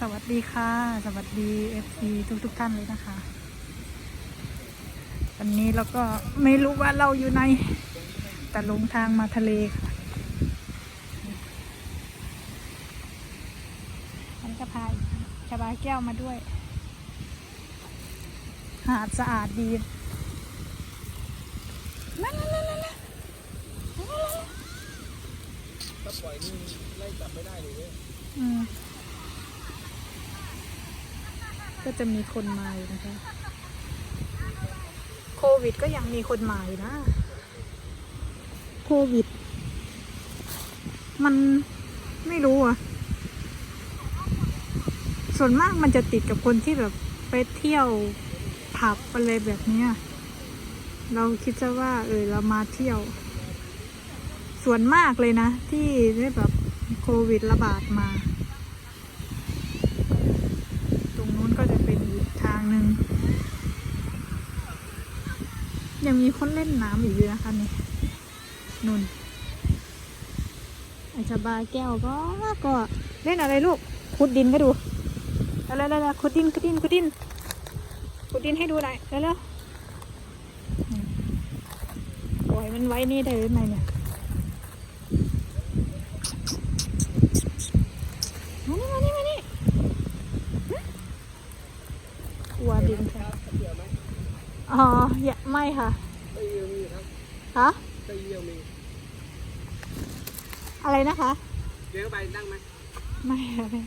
สวัสดีค่ะ สวัสดีเอฟซีทุกทุกๆท่านเลยนะคะ วันนี้เราก็ไม่รู้ว่าเราอยู่ในแต่ลงทางมาทะเลค่ะมันก็พาชาบาแก้วมาด้วย หาดสะอาดดีนั่นนั่นนั่นนั่นถ้าปล่อยนี่ไล่จับไม่ได้เลยเว้ยอืม ก็จะมีคนมาอยู่นะคะ โควิดก็ยังมีคนมาอยู่นะ โควิด มันไม่รู้อะ ส่วนมากมันจะติดกับคนที่แบบไปเที่ยวผับอะไรแบบเนี้ยเราคิดซะว่า เออเรามาเที่ยว ส่วนมากเลยนะ ที่ได้แบบโควิดระบาดมา ตรง นู้นก็จะเป็นอีกทางหนึ่งยังมีคนเล่นน้ำอยู่เลยนะคะนี่นุ่นอาจจะบาแก้วก็ก็เล่นอะไรลูกขุดดินก็ดูแล้วแล้วขุดดินขุดดินขุดดินขุดดินให้ดูหน่อยแล้วแล้วปล่อยมันไว้นี่ได้หรือไงเนี่ยมานี่มานี่มานี่หึกลัวดินค่ะ เกี่ยวไหม อ๋ออย่าไม่ค่ะไส้เยี่ยวมีครับฮะไส้เยี่ยวมีอะไรนะคะเดี๋ยวไปนั่งไหมไม่ค่ะไม่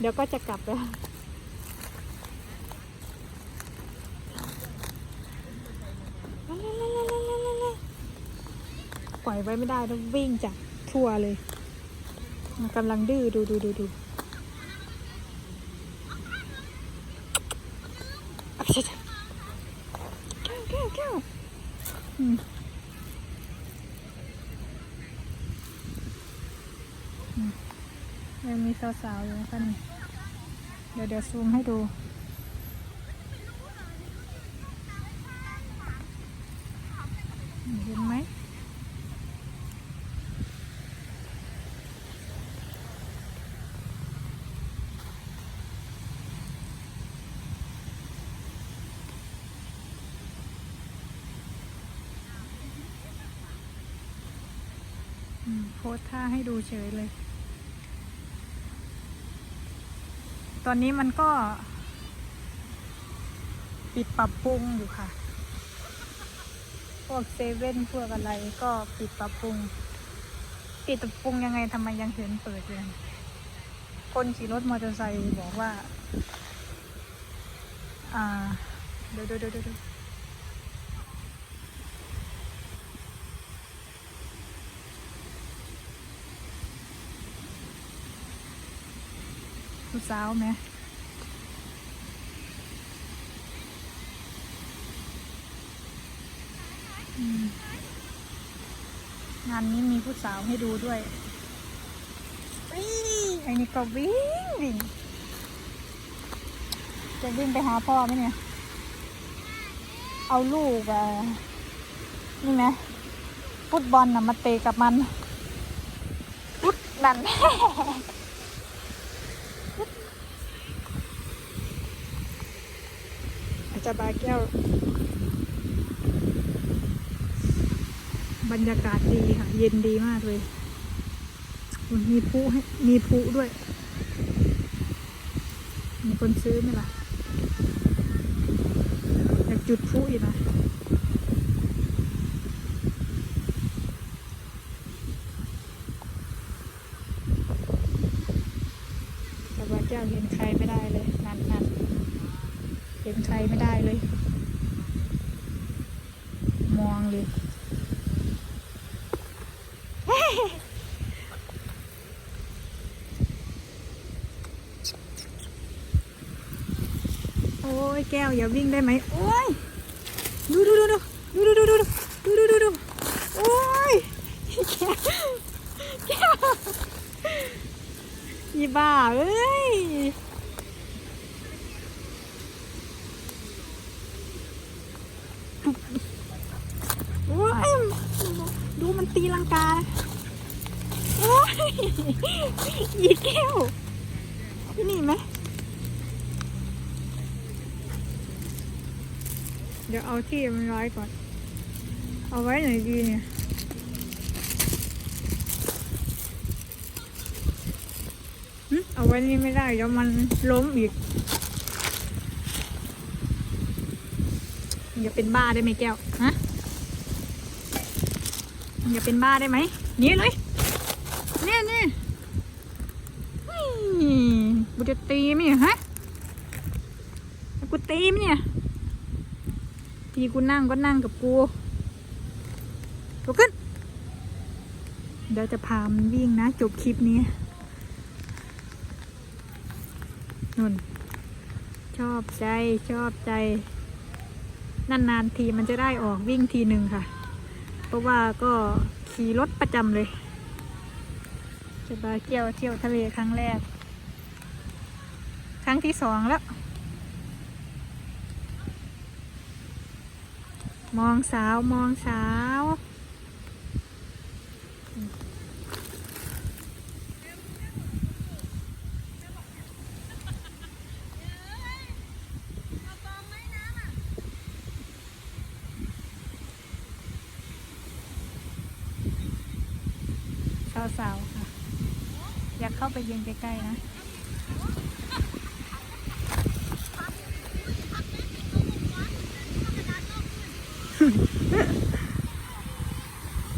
เดี๋ยวก็จะกลับแล้วปล่อยไว้ไม่ได้ต้องวิ่งจากทั่วเลยมันกำลังดื้อดูดูดูดูอะ ก้วยังมีสาวๆอยู่นะคะนี่เดี๋ยวเดี๋ยวซูมให้ดู เห็นไหม อืม โพสท่าให้ดูเฉยเลย ตอนนี้มันก็ ปิดปรับปรุงอยู่ค่ะ พวกเซเว่นพวกอะไรก็ปิดปรับปรุง ปิดปรับปรุงยังไงทำไมยังเห็นเปิดอยู่เลยคนขี่รถมอเตอร์ไซค์บอกว่า อ่า เดี๋ยวเดี๋ยวเดี๋ยวเดี๋ยว ผู้สาวไหมงานนี้มีผู้สาวให้ดูด้วยไอ้นี่ก็วิ่งวิ่ง จะวิ่งไปหาพ่อไหมเนี่ย เอาลูกอะนี่ไหมฟุตบอลน่ะมาเตะกับมันฟุตนั่น อา จะบาแก้ว บรรยากาศดีค่ะ เย็นดีมากเลย มีผู้ให้มีผู้ด้วย มีคนซื้อไหมล่ะ อยากจุดผู้อีกนะแต่ว่าแก้วเห็นใครไม่ได้เลย นั่นนั่นเห็นใครไม่ได้เลย มองเลย โอ้ย แก้วอย่าวิ่งได้ไหมโอ้ยดูดูดูดูดูดูดูดูดูดูดูดูโอ้ยแก้วแก้วอีบ้าเอ้ยโอ้ยดูมันตีลังกาโอ้ยอีแก้ว ที่นี่ไหม เดี๋ยวเอาที่มันร้อยก่อน เอาไว้ไหนดีเนี่ยเอาไว้นี่ไม่ได้เดี๋ยวมันล้มอีกอย่าเป็นบ้าได้ไหมแก้ว ฮะอย่าเป็นบ้าได้ไหมนี่เลยเนี่ยเนี่ยเฮ้ยกูจะตีมั้ยเนี่ยฮะกูตีมั้ยเนี่ย ทีกูนั่งก็นั่งกับกูลุกขึ้น เดี๋ยวจะพามันวิ่งนะ จบคลิปนี้นุ่น ชอบใจชอบใจ นานๆทีมันจะได้ออกวิ่งทีหนึ่งค่ะ เพราะว่าก็ขี่รถประจำเลย จะมาเที่ยวเที่ยวทะเลครั้งแรก ครั้งที่สองแล้ว มองสาวมองสาว สาวๆค่ะ อยากเข้าไปยืนใกล้ๆนะ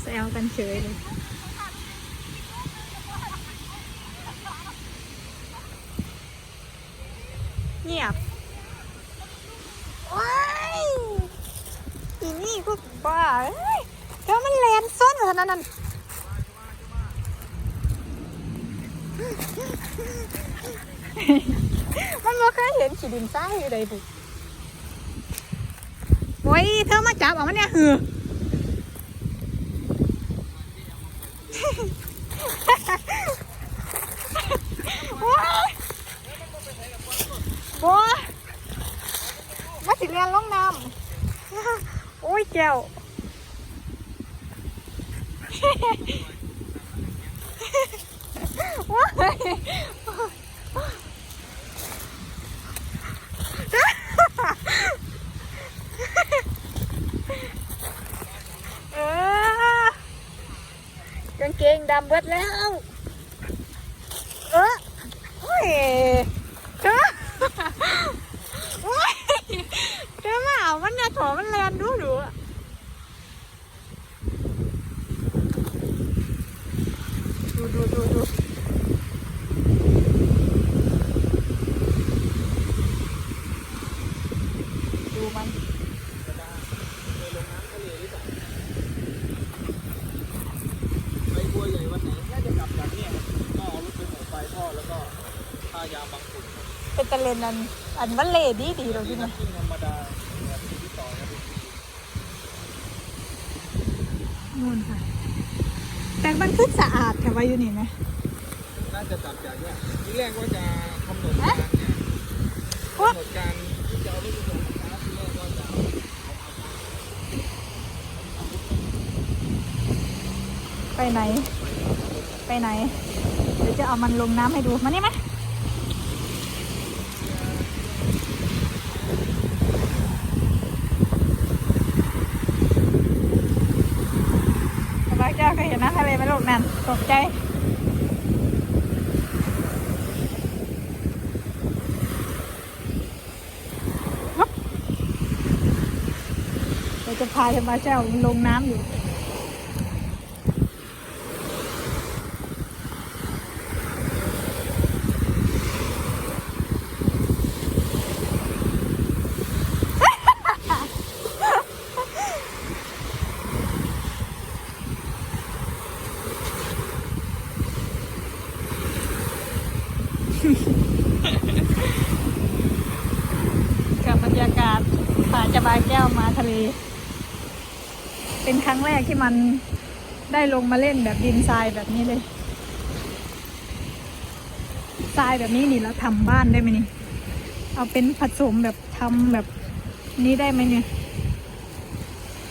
แซวกัน เฉยเลยเงียบว้ายอีนี่ก็บ้าเอ้ยแล้วมันแลนซ่อนขนาดนั้นมันบ่เคยเห็นขีดินทรายอยู่ใดบุโอ้ยเธอมาจับเอามันเนี่ยหือ โอ้ยบัว มาสิเรียนลงน้ำ โอ้ยแก้วว้ายเออกางเกงดำเบิดแล้ว เออโอ้ยเธอโอ้ยเธอมาเอามันเนี่ยถอมันแลนดูดูอะดูดูดูดูดูมันไปบัวใหญ่วันไหนน่าจะกลับจากเนี่ยก็เอารถไปหัวไฟท่อแล้วก็ท่ายางบางขุนเป็นตะเลนอันอันวันเล่ดีดีเราที่ที่นันี่กวิ่งธรรมดาแบบที่ที่ต่อนะพี่ นู่นค่ะ แต่มันคือสะอาดค่ะว่าอยู่นี่ไหมน่าจะกลับจากเนี่ยที่แรกว่าจะกำหนดการเนี่ยโอ๊ะกำหนดการที่จะเอารถไปส่งลูกค้าที่แรกว่าจะเอาไปไหน ไปไหน เดี๋ยวจะเอามันลงน้ำให้ดู มานี่ไหมบางเจ้าเคยเห็นนะ ทะเลไปลูกนั่นตกใจเราจะพาธรรมาเจ้าลงน้ำอยู่ กับบรรยากาศผาจะบายแก้วมาทะเล เป็นครั้งแร กที่มันได้ลงมาเล่นแบบดินทรายแบบนี้เลยทรายแบบนี้นี่เราทำบ้านได้ไหมนี่ เอาเป็นผสมแบบทำแบบนี้ได้ไหมเนี่ย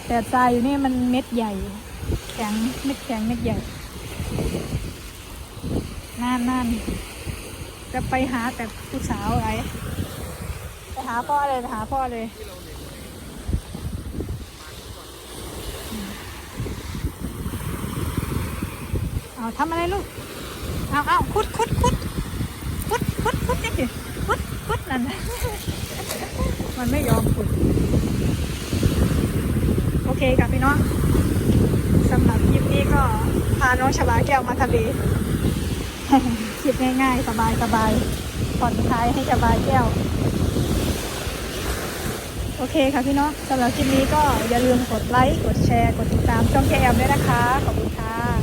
แต่ทรายอยู่นี่มันเม็ดใหญ่ แข็งเม็ดแข็งเม็ดใหญ่น่านน่านจะไปหาแต่ผู้สาวอะไรไปหาพ่อเลยไปหาพ่อเลย เอาทำอะไรลูก เอาเอาคุดคุดคุดคุดคุดคุดนี่สิคุดคุดนั่นนะมันไม่ยอมคุด โอเคค่ะพี่น้องสำหรับคลิปนี้ก็พาน้องชบาแก้วมาทะเลคลิปง่ายๆ สบายสบายๆผ่อนคลายให้ชบาแก้ว โอเคค่ะพี่น้องสำหรับคลิปนี้ก็อย่าลืมกดไลค์ กดแชร์ กดติดตามช่องแกแอมด้วยนะคะ ขอบคุณค่ะ